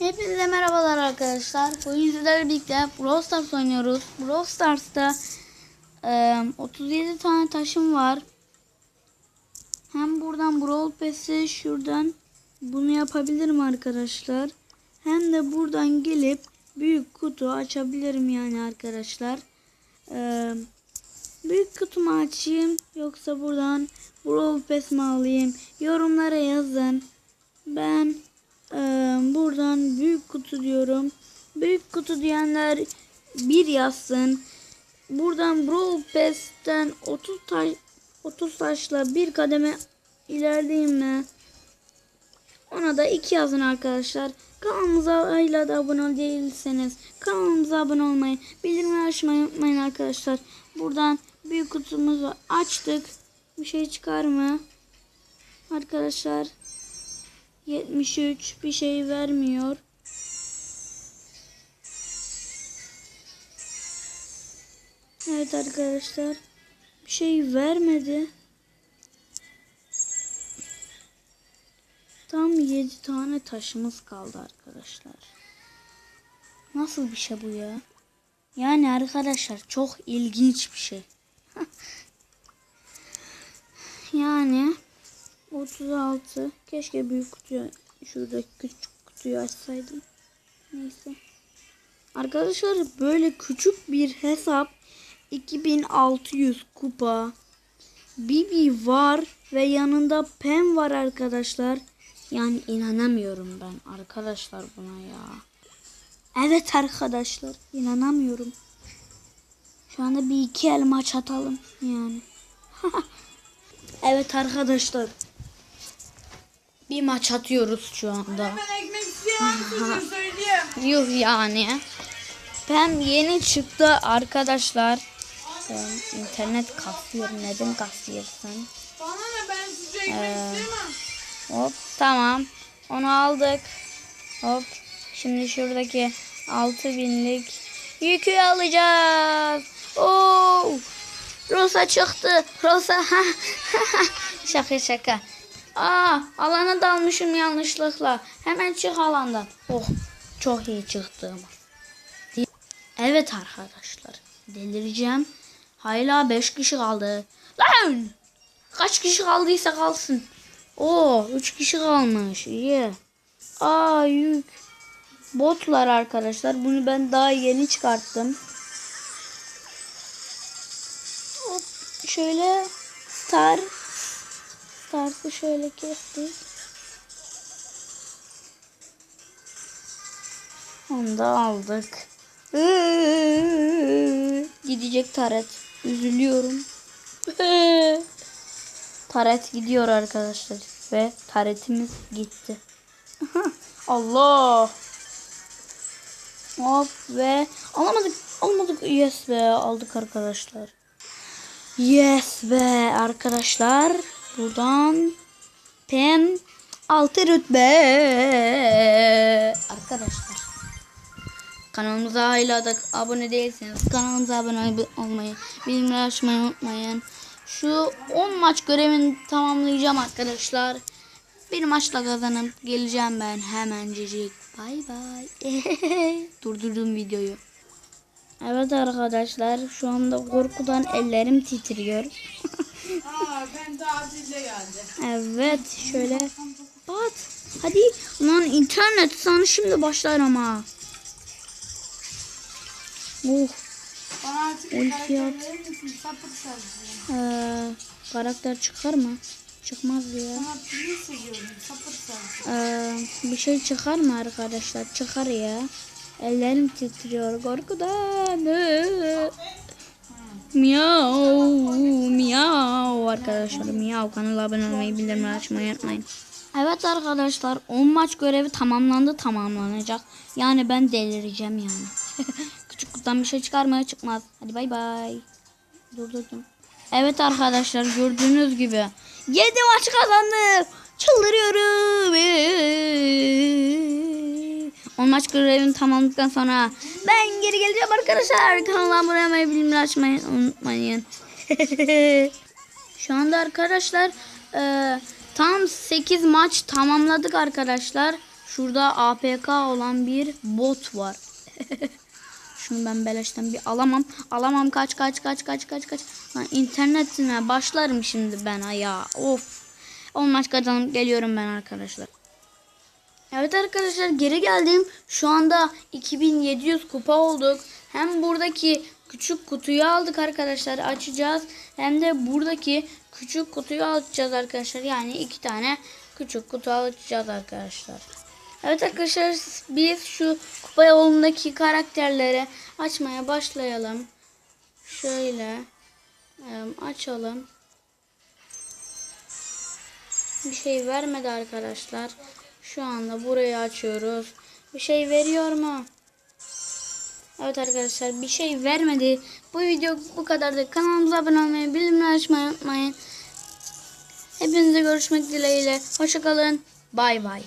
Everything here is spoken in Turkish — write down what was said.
Hepinize merhabalar arkadaşlar. Bugün sizlerle birlikte Brawl Stars oynuyoruz. Brawl Stars'ta e, 37 tane taşım var. Hem buradan Brawl Pass'i şuradan bunu yapabilirim arkadaşlar. Hem de buradan gelip büyük kutu açabilirim yani arkadaşlar. E, büyük kutumu açayım yoksa buradan Brawl Pass mi alayım? Yorumlara yazın. Ben buradan büyük kutu diyorum. Büyük kutu diyenler bir yazsın. Buradan Brawl Pass'ten 30 taş 30 taşla bir kademe ilerleyeyim mi? Ona da iki yazın arkadaşlar. Kanalımıza hala da abone değilseniz kanalımıza abone olmayı, bildirimleri açmayı unutmayın arkadaşlar. Buradan büyük kutumuzu açtık. Bir şey çıkar mı? Arkadaşlar 73 bir şey vermiyor. Evet arkadaşlar. Bir şey vermedi. Tam 7 tane taşımız kaldı arkadaşlar. Nasıl bir şey bu ya? Yani arkadaşlar çok ilginç bir şey. yani 36. Keşke büyük kutuyu şurada küçük kutuyu açsaydım. Neyse. Arkadaşlar böyle küçük bir hesap 2600 kupa. Bibi var ve yanında Pem var arkadaşlar. Yani inanamıyorum ben arkadaşlar buna ya. Evet arkadaşlar inanamıyorum. Şu anda bir iki el maç atalım yani. evet arkadaşlar bir maç atıyoruz şu anda. Ben ekmek isteyen çocuğu söyleyeyim. Yuh yani. Pem yeni çıktı arkadaşlar. Ee, internet kasıyor. Neden kasıyorsun? Bana ne ben size ekmek Ee, istemem. Hop tamam. Onu aldık. Hop. Şimdi şuradaki 6000'lik yükü alacağız. Oo! Rosa çıktı. Rosa. şaka şaka. Aa, alana dalmışım yanlışlıkla. Hemen çık alandan. Oh, çok iyi çıktım. Evet arkadaşlar. Delireceğim. Hala 5 kişi kaldı. Lan! Kaç kişi kaldıysa kalsın. Oo, 3 kişi kalmış. İyi. Aa, yük. Botlar arkadaşlar. Bunu ben daha yeni çıkarttım. Hop, şöyle star Stars'ı şöyle kestik. Onu da aldık. Gidecek taret. Üzülüyorum. taret gidiyor arkadaşlar. Ve taretimiz gitti. Allah. Hop ve alamadık. Almadık. Yes be aldık arkadaşlar. Yes be arkadaşlar. Buradan Pem 6 rütbe. Arkadaşlar. Kanalımıza hala da abone değilseniz kanalımıza abone olmayı, bildirimleri açmayı unutmayın. Şu 10 maç görevini tamamlayacağım arkadaşlar. Bir maçla kazanıp geleceğim ben hemencecik. Bay bay. Durdurdum videoyu. Evet arkadaşlar şu anda korkudan ellerim titriyor. Aa ben tatilde geldim. Evet şöyle bat. Hadi lan internet sana şimdi başlar ama. Uh, Bana artık bir Ulti karakter at. verir misin? Sapık savcı. ee, karakter çıkar mı? Çıkmaz ya. Sana pili seviyorum. Sapık savcı. Ee, bir şey çıkar mı arkadaşlar? Çıkar ya. Ellerim titriyor korkudan. Miyav, miyav arkadaşlar. Miyav kanala abone olmayı, bildirimleri açmayı unutmayın. Evet arkadaşlar 10 maç görevi tamamlandı tamamlanacak. Yani ben delireceğim yani. Küçük kutudan bir şey çıkar mı? Çıkmaz. Hadi bay bay. Durdurdum. Evet arkadaşlar gördüğünüz gibi 7 maç kazandım. Çıldırıyorum. 10 maç görevini tamamladıktan sonra ben geri geleceğim arkadaşlar. Kanala abone olmayı, bildirimleri açmayı unutmayın. Şu anda arkadaşlar e, tam 8 maç tamamladık arkadaşlar. Şurada APK olan bir bot var. Şunu ben beleşten bir alamam. Alamam kaç kaç kaç kaç kaç kaç. Lan internetine başlarım şimdi ben ya. Of. Olmaz kazanıp geliyorum ben arkadaşlar. Evet arkadaşlar geri geldim. Şu anda 2700 kupa olduk. Hem buradaki küçük kutuyu aldık arkadaşlar açacağız. Hem de buradaki küçük kutuyu açacağız arkadaşlar. Yani iki tane küçük kutu açacağız arkadaşlar. Evet arkadaşlar biz şu kupa yolundaki karakterleri açmaya başlayalım. Şöyle açalım. Bir şey vermedi arkadaşlar. Şu anda burayı açıyoruz. Bir şey veriyor mu? Evet arkadaşlar bir şey vermedi. Bu video bu kadardı. Kanalımıza abone olmayı, bildirimleri açmayı unutmayın. Hepinize görüşmek dileğiyle. Hoşçakalın. Bay bay.